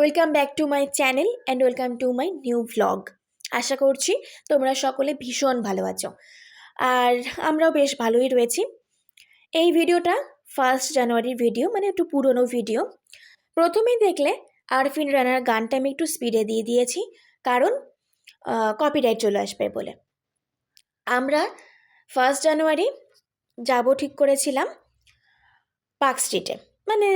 Welcome back to my channel and welcome to my new vlog আশা করছি তোমরা সকলে ভীষণ ভালো আছো। আর আমরাও বেশ ভালোই রয়েছি। এই ভিডিওটা ফার্স্ট জানুয়ারির ভিডিও মানে একটু পুরনো ভিডিও প্রথমেই দেখলে আরফিন রানার গানটা আমি একটু স্পিডে দিয়ে দিয়েছি, কারণ কপিরাইট চলে আসবে বলে। আমরা ফার্স্ট জানুয়ারি যাব ঠিক করেছিলাম পার্ক স্ট্রিটে মানে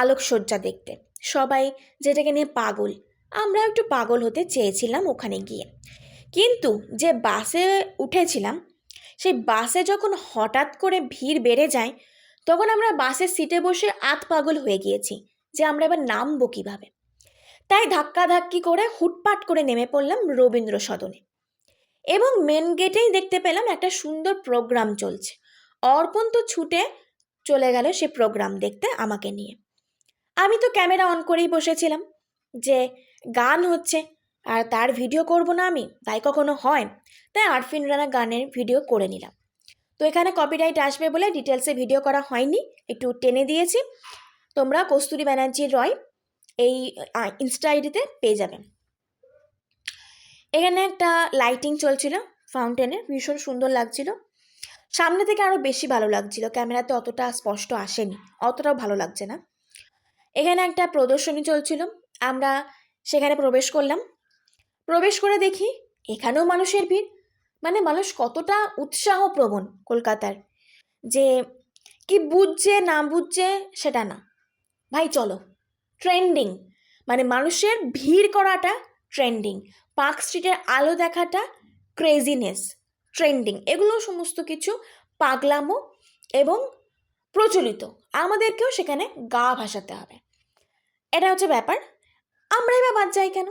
আলোকসজ্জা দেখতে। সবাই যেটাকে নিয়ে পাগল আমরা একটু পাগল হতে চেয়েছিলাম ওখানে গিয়ে। কিন্তু যে বাসে উঠেছিলাম, সেই বাসে যখন হঠাৎ করে ভিড় বেড়ে যায়, তখন আমরা বাসের সিটে বসে আত পাগল হয়ে গিয়েছি যে আমরা এবার নামবো কীভাবে। তাই ধাক্কাধাক্কি করে হুটপাট করে নেমে পড়লাম রবীন্দ্র সদনে। এবং মেন গেটেই দেখতে পেলাম একটা সুন্দর প্রোগ্রাম চলছে। অর্পণ তো ছুটে চলে গেল সে প্রোগ্রাম দেখতে আমাকে নিয়ে। আমি তো ক্যামেরা অন করেই বসেছিলাম যে গান হচ্ছে আর তার ভিডিও করব না আমি, তাই কখনো হয়। তাই আরফিন রানা গানের ভিডিও করে নিলাম। তো এখানে কপিরাইট আসবে বলে ডিটেলসে ভিডিও করা হয়নি, একটু টেনে দিয়েছি। তোমরা কস্তুরী ব্যানার্জি রয় এই ইনস্টা আইডিতে পেয়ে যাবেন এখানে একটা লাইটিং চলছিল ফাউন্টেনে ভীষণ সুন্দর লাগছিল। সামনে থেকে আরও বেশি ভালো লাগছিল, ক্যামেরাতে অতটা স্পষ্ট আসেনি, অতটাও ভালো লাগছে না। এখানে একটা প্রদর্শনী চলছিল। আমরা সেখানে প্রবেশ করলাম। প্রবেশ করে দেখি এখানেও মানুষের ভিড়। মানে মানুষ কতটা উৎসাহ প্রবণ কলকাতার। যে কি বুঝছে, না বুঝছে সেটা না। ভাই, চলো। ট্রেন্ডিং। মানে মানুষের ভিড় করাটা ট্রেন্ডিং। পার্ক স্ট্রিটের আলো দেখাটা ক্রেজিনেস। ট্রেন্ডিং। এগুলো সমস্ত কিছু পাগলামো এবং প্রচলিত। আমাদেরকেও সেখানে গা ভাসাতে হবে। এটা হচ্ছে ব্যাপার। আমরাই বা বাদ যাই কেন?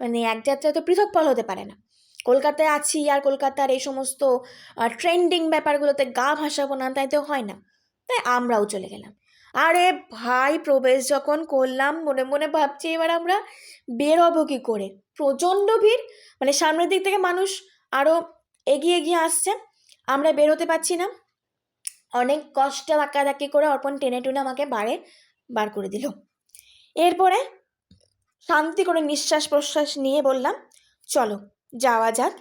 মানে এক যাত্রায় তো পৃথক ফল হতে পারে না। কলকাতায় আছি আর কলকাতার এই সমস্ত ট্রেন্ডিং ব্যাপারগুলোতে গা ভাসাবো না, তাই তো হয় না। তাই আমরাও চলে গেলাম। আরে ভাই, প্রবেশ যখন করলাম, মনে মনে ভাবছি এবার আমরা বের হব কী করে? প্রচণ্ড ভিড়। মানে সামনের দিক থেকে মানুষ আরও এগিয়ে এগিয়ে আসছে। আমরা বের হতে পারছি না। অনেক কষ্টে ধাক্কাধাক্কি করে অর্পণ টেনে টুনে আমাকে বারে বার করে দিল। এরপরে শান্তি করে নিঃশ্বাস প্রশ্বাস নিয়ে বললাম, চলো, যাওয়া যাক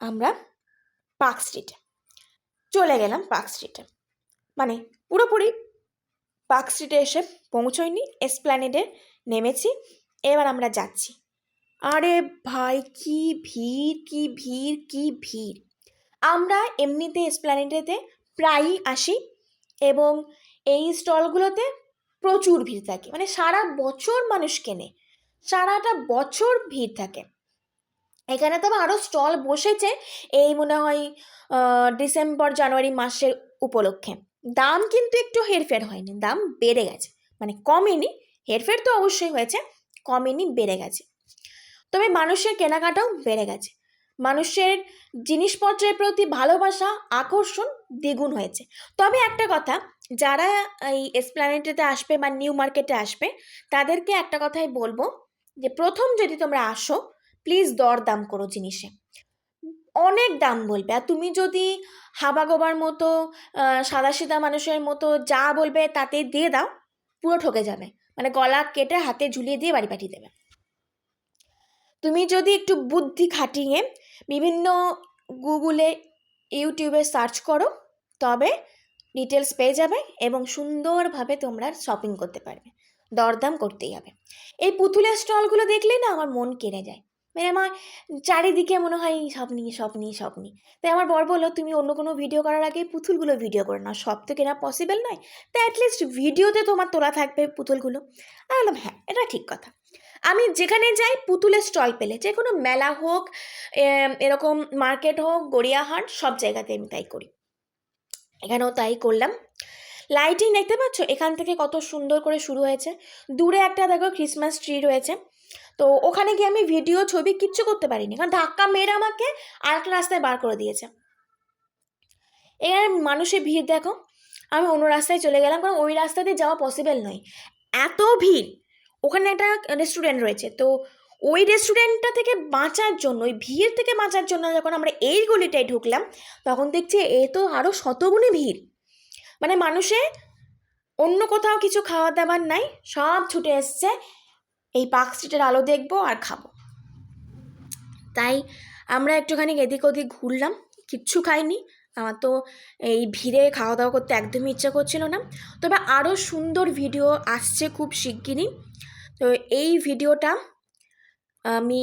আমরা পার্ক স্ট্রিটে। চলে গেলাম পার্ক স্ট্রিটে। মানে পুরোপুরি পার্ক স্ট্রিটে এসে পৌঁছয়নি এসপ্ল্যানেডে নেমেছি, এবার আমরা যাচ্ছি। আরে ভাই, কি ভিড় কি ভিড় কি ভিড়। আমরা এমনিতে এসপ্ল্যানেডেতে প্রায়ই আসি এবং এই স্টলগুলোতে প্রচুর ভিড় থাকে। মানে সারা বছর মানুষ কেনে, সারাটা বছর ভিড় থাকে। এখানে তবে আরও স্টল বসেছে এই মনে হয় ডিসেম্বর জানুয়ারি মাসের উপলক্ষে। দাম কিন্তু একটু হেরফের হয়নি, দাম বেড়ে গেছে। মানে কমেনি, হেরফের তো অবশ্যই হয়েছে, কমেনি, বেড়ে গেছে। তবে মানুষের কেনাকাটাও বেড়ে গেছে। মানুষের জিনিসপত্রের প্রতি ভালোবাসা, আকর্ষণ দ্বিগুণ হয়েছে। তবে একটা কথা, যারা এই এসপ্ল্যানেটেতে আসবে বা নিউ মার্কেটে আসবে, তাদেরকে একটা কথাই বলব যে, প্রথম যদি তোমরা আসো প্লিজ দর দাম করো জিনিসে। অনেক দাম বলবে। আর তুমি যদি হাবাগোবার মতো সাদা সিধা মানুষের মতো যা বলবে তাতে দিয়ে দাও, পুরো ঠকে যাবে। মানে গলা কেটে হাতে ঝুলিয়ে দিয়ে বাড়ি পাঠিয়ে দেবে। তুমি যদি একটু বুদ্ধি খাটিয়ে বিভিন্ন গুগলে, ইউটিউবে সার্চ করো, তবে ডিটেলস পেয়ে যাবে এবং সুন্দরভাবে তোমরা শপিং করতে পারবে। দরদাম করতেই হবে। এই পুতুলের স্টলগুলো দেখলেই না আমার মন কেড়ে যায়। মানে আমার চারিদিকে মনে হয় সব নিয়ে সব নিয়ে সব নিয়ে তাই আমার বর বলল, তুমি অন্য কোনো ভিডিও করার আগে পুতুলগুলো ভিডিও করে নাও সব তো কেনা পসিবল নয়। তাই অ্যাটলিস্ট ভিডিওতে তোমার তোলা থাকবে পুতুলগুলো। আমি বললাম হ্যাঁ এটা ঠিক কথা। আমি যেখানে যাই পুতুলের স্টল পেলে, যে কোনো মেলা হোক এরকম মার্কেট হোক, গড়িয়াহাট, সব জায়গাতে আমি তাই করি। এখানেও তাই করলাম। লাইটিং দেখতে পাচ্ছ? এখান থেকে কত সুন্দর করে শুরু হয়েছে। দূরে একটা দেখো ক্রিসমাস ট্রি রয়েছে। তো ওখানে গিয়ে আমি ভিডিও ছবি কিচ্ছু করতে পারিনি। কারণ ধাক্কা মেরে আমাকে আরেকটা রাস্তায় বার করে দিয়েছে। এখানে মানুষের ভিড় দেখো। আমি অন্য রাস্তায় চলে গেলাম। কারণ ওই রাস্তা দিয়ে যাওয়া পসিবল নয়। এত ভিড়! ওখানে একটা রেস্টুরেন্ট রয়েছে। তো ওই রেস্টুরেন্টটা থেকে বাঁচার জন্য, ওই ভিড় থেকে বাঁচার জন্য যখন আমরা এই গলিটায় ঢুকলাম, তখন দেখছি এ তো আরও শতগুণে ভিড়। মানে মানুষে অন্য কোথাও কিছু খাওয়া দাবার নাই, সব ছুটে এসছে, এই পার্ক স্ট্রিটের আলো দেখব আর খাব। তাই আমরা একটুখানি এদিক ওদিক ঘুরলাম, কিচ্ছু খাইনি, আমার তো এই ভিড়ে খাওয়া দাওয়া করতে একদমই ইচ্ছা করছিল না। তবে আরও সুন্দর ভিডিও আসছে খুব শিগগিরই। তো এই ভিডিওটা, আমি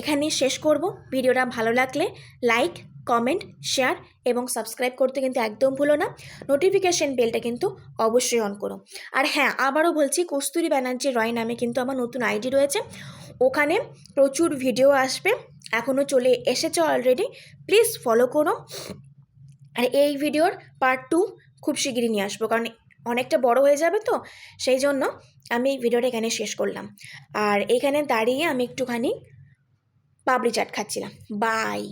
এখানেই শেষ করব। ভিডিওটা ভালো লাগলে লাইক, কমেন্ট, শেয়ার এবং সাবস্ক্রাইব করতে কিন্তু একদম ভুলো না। নোটিফিকেশন বেলটা কিন্তু অবশ্যই অন করো। আর হ্যাঁ আবারও বলছি, কস্তুরি ব্যানার্জি রয় নামে কিন্তু আমার নতুন আইডি রয়েছে। ওখানে প্রচুর ভিডিও আসবে এখনও চলে এসেছে অলরেডি প্লিজ ফলো করো। আর এই ভিডিওর পার্ট টু খুব শিগগিরই নিয়ে আসব, কারণ অনেকটা বড় হয়ে যাবে তো, সেই জন্য আমি ভিডিওটা এখানে শেষ করলাম। আর এখানে দাঁড়িয়ে আমি একটুখানি পাবড়ি চাট খাচ্ছিলাম। বাই!